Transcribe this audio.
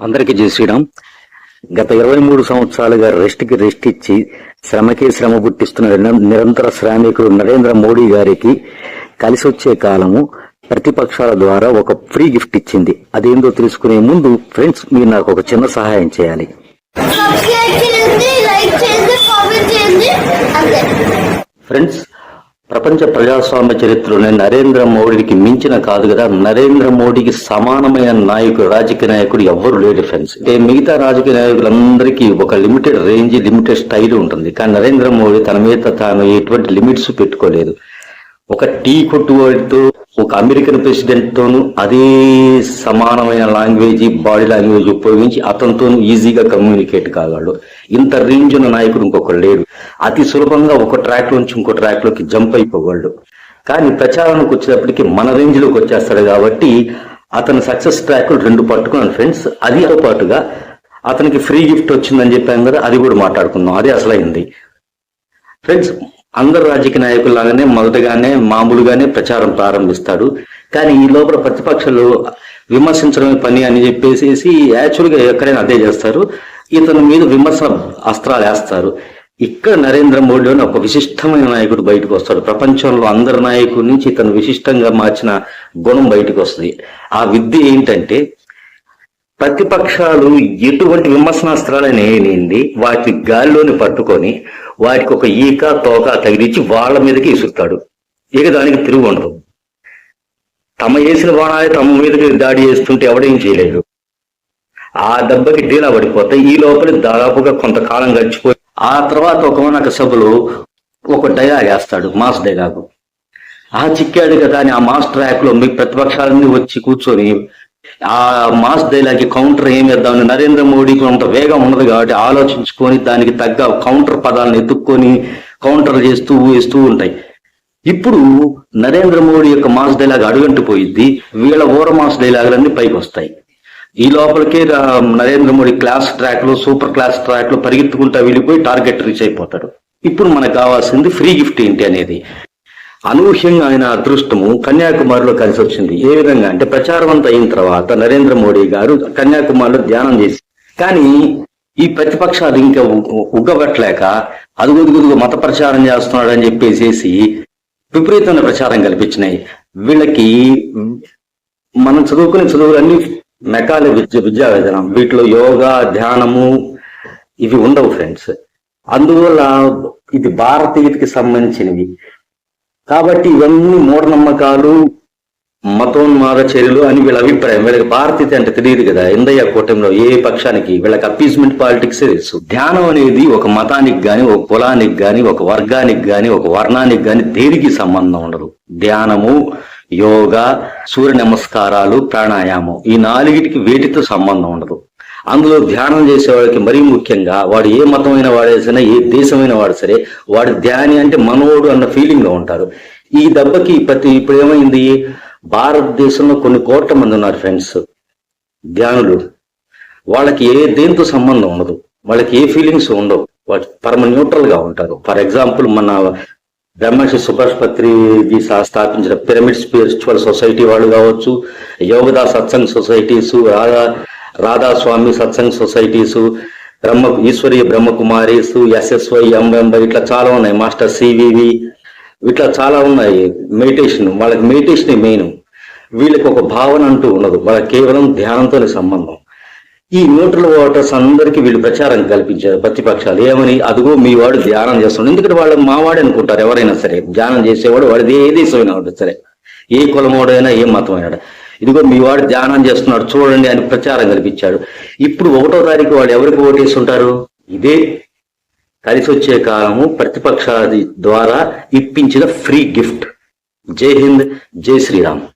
అందరికీ జై శ్రీరామ్. గత ఇరవై మూడు సంవత్సరాలుగా రెస్ట్కి రెస్ట్ ఇచ్చి శ్రమకే శ్రమ పుట్టిస్తున్న నిర- నిరంతర శ్రామికుడు నరేంద్ర మోడీ గారికి కలిసి వచ్చే కాలము ప్రతిపక్షాల ద్వారా ఒక ఫ్రీ గిఫ్ట్ ఇచ్చింది. అదేందో తెలుసుకునే ముందు ఫ్రెండ్స్ మీరు నాకు ఒక చిన్న సహాయం చేయాలి. ఫ్రెండ్స్ ప్రపంచ ప్రజాస్వామ్య చరిత్రలోనే నరేంద్ర మోడీకి మించిన కాదు కదా. నరేంద్ర మోడీకి సమానమైన నాయకుడు రాజకీయ నాయకుడు ఎవ్వరు లేడు ఫ్రెండ్స్. అంటే మిగతా రాజకీయ నాయకులందరికీ ఒక లిమిటెడ్ రేంజ్ లిమిటెడ్ స్టైల్ ఉంటుంది. కానీ నరేంద్ర మోడీ తన మీద తాను ఎటువంటి లిమిట్స్ పెట్టుకోలేదు. ఒక టీ కొట్టువాడితో ఒక అమెరికన్ ప్రెసిడెంట్తోనూ అదే సమానమైన లాంగ్వేజ్ బాడీ లాంగ్వేజ్ ఉపయోగించి అతనితోనూ ఈజీగా కమ్యూనికేట్ కాగలడు. ఇంత రేంజ్ ఉన్న నాయకుడు ఇంకొకరు లేడు. అతి సులభంగా ఒక ట్రాక్ నుంచి ఇంకో ట్రాక్లోకి జంప్ అయిపోగలడు. కానీ ప్రచారానికి వచ్చేటప్పటికి మన రేంజ్లోకి వచ్చేస్తాడు కాబట్టి అతని సక్సెస్ ట్రాక్లు రెండు పట్టుకున్నాను ఫ్రెండ్స్. అది పాటుగా అతనికి ఫ్రీ గిఫ్ట్ వచ్చిందని చెప్పాను కదా అది కూడా మాట్లాడుకుందాం. అదే అసలైంది. ఫ్రెండ్స్ అందరు రాజకీయ నాయకుల్లాగానే మొదటగానే మామూలుగానే ప్రచారం ప్రారంభిస్తాడు. కానీ ఈ లోపల ప్రతిపక్షాలు విమర్శించడమే పని అని చెప్పేసి యాక్చువల్గా ఎక్కడైనా అదే చేస్తారు. ఇతని మీద విమర్శ అస్త్రాలు వేస్తారు. ఇక్కడ నరేంద్ర మోడీలోని ఒక విశిష్టమైన నాయకుడు బయటకు వస్తాడు. ప్రపంచంలో అందరి నాయకుడి నుంచి ఇతను విశిష్టంగా మార్చిన గుణం బయటకు వస్తుంది. ఆ విద్య ఏంటంటే ప్రతిపక్షాలు ఎటువంటి విమర్శనాస్త్రాలని వేయనింది వాటి గాలిలోని పట్టుకొని వాటికి ఒక ఈక తోక తగిలించి వాళ్ళ మీదకి ఇసురుతాడు. ఇక దానికి తిరుగు ఉండదు తమ వేసిన బాణాలే తమ మీదకి దాడి చేస్తుంటే ఎవడేం చేయలేదు ఆ దెబ్బకి డీలా పడిపోతే ఈ లోపల దాదాపుగా కొంతకాలం గడిచిపోయి ఆ తర్వాత ఒక సభలో ఒక డయా వేస్తాడు మాస్ డయాకు ఆ చిక్కాడు కదా అని ఆ మాస్ ట్రాక్లో మీ ప్రతిపక్షాలన్నీ వచ్చి కూర్చొని ఆ మాస్ డైలాగ్ కౌంటర్ ఏం వేద్దామని నరేంద్ర మోడీకి అంత వేగం ఉండదు కాబట్టి ఆలోచించుకొని దానికి తగ్గ కౌంటర్ పదాలను ఎత్తుక్కొని కౌంటర్ చేస్తూ వేస్తూ ఉంటాయి. ఇప్పుడు నరేంద్ర మోడీ యొక్క మాస్ డైలాగ్ అడుగంటిపోయిద్ది వీళ్ళ ఓర మాస్ డైలాగులన్నీ పైకి వస్తాయి. ఈ లోపలికే నరేంద్ర మోడీ క్లాస్ ట్రాక్లో సూపర్ క్లాస్ ట్రాక్లో పరిగెత్తుకుంటా వెళ్ళిపోయి టార్గెట్ రీచ్ అయిపోతాడు ఇప్పుడు మనకు కావాల్సింది ఫ్రీ గిఫ్ట్ ఏంటి అనేది. అనూహ్యంగా ఆయన అదృష్టము కన్యాకుమారిలో కలిసి వచ్చింది. ఏ విధంగా? అంటే ప్రచారం అంతా అయిన తర్వాత నరేంద్ర మోడీ గారు కన్యాకుమారిలో ధ్యానం చేసి. కానీ ఈ ప్రతిపక్షాలు ఇంకా ఉగ్గబట్టలేక అదుగుదుగుదుగు మత ప్రచారం చేస్తున్నాడు అని చెప్పేసేసి విపరీతమైన ప్రచారం కల్పించినాయి. వీళ్ళకి మనం చదువుకునే చదువులన్నీ మెకాల విద్య విద్యా విధానం. వీటిలో యోగా ధ్యానము ఇవి ఉండవు ఫ్రెండ్స్. అందువల్ల ఇది భారతీయుడికి సంబంధించినవి. కాబట్టి ఇవన్నీ మూఢనమ్మకాలు మతోన్మాద చర్యలు అని వీళ్ళ అభిప్రాయం. వీళ్ళకి భారతీయత అంటే తెలియదు కదా. ఇందయ్య కూటమిలో ఏ పక్షానికి వీళ్ళకి అప్పీస్మెంట్ పాలిటిక్స్ తెలుసు. ధ్యానం అనేది ఒక మతానికి గాని ఒక కులానికి గాని ఒక వర్గానికి గాని ఒక వర్ణానికి గాని దేనికి సంబంధం ఉండదు. ధ్యానము యోగా సూర్య నమస్కారాలు ప్రాణాయామం ఈ నాలుగిటికి వేటితో సంబంధం ఉండదు. అందులో ధ్యానం చేసేవాడికి మరీ ముఖ్యంగా వాడు ఏ మతమైన వాడేసినా ఏ దేశమైన వాడు సరే వాడు ధ్యాని అంటే మనోడు అన్న ఫీలింగ్లో ఉంటారు. ఈ దెబ్బకి ప్రతి ఇప్పుడు ఏమైంది? భారతదేశంలో కొన్ని కోట్ల మంది ఉన్నారు ఫ్రెండ్స్ ధ్యానులు. వాళ్ళకి ఏ దేంతో సంబంధం ఉండదు. వాళ్ళకి ఏ ఫీలింగ్స్ ఉండవు. వాళ్ళు పరమ న్యూట్రల్గా ఉంటారు. ఫర్ ఎగ్జాంపుల్ మన బ్రహ్మర్షి సుభాష్పత్రిజీ స్థాపించిన పిరమిడ్ స్పిరిచువల్ సొసైటీ వాళ్ళు కావచ్చు Yogoda Satsang societies Radha Radhaswami Satsang societies Brahma Ishwariya Brahma Kumaris SSY ఎంఎంబై ఇట్లా చాలా ఉన్నాయి. మాస్టర్ సివివి ఇట్లా చాలా ఉన్నాయి. మెడిటేషన్ వాళ్ళకి మెడిటేషన్ మెయిన్. వీళ్ళకి ఒక భావన అంటూ ఉండదు. వాళ్ళకి కేవలం ధ్యానంతోనే సంబంధం. ఈ న్యూట్రల్ ఓటర్స్ అందరికీ వీళ్ళు ప్రచారం కల్పించారు ప్రతిపక్షాలు. ఏమని? అదిగో మీ వాడు ధ్యానం చేస్తున్నాడు. ఎందుకంటే వాళ్ళు మావాడు అనుకుంటారు ఎవరైనా సరే. ధ్యానం చేసేవాడు వాడిది ఏ దేశమైనా సరే. ఏ కులమోడైనా ఏ మతమైనా ఇదిగో మీ వాడు ధ్యానం చేస్తున్నాడు చూడండి అని ప్రచారం కల్పించాడు. ఇప్పుడు ఒకటో తారీఖు వాడు ఎవరికి ఓటేస్తుంటారు ఇదే కలిసి వచ్చే కాలము ప్రతిపక్షాది ద్వారా ఇప్పించిన ఫ్రీ గిఫ్ట్. జై హింద్ జై శ్రీరామ్.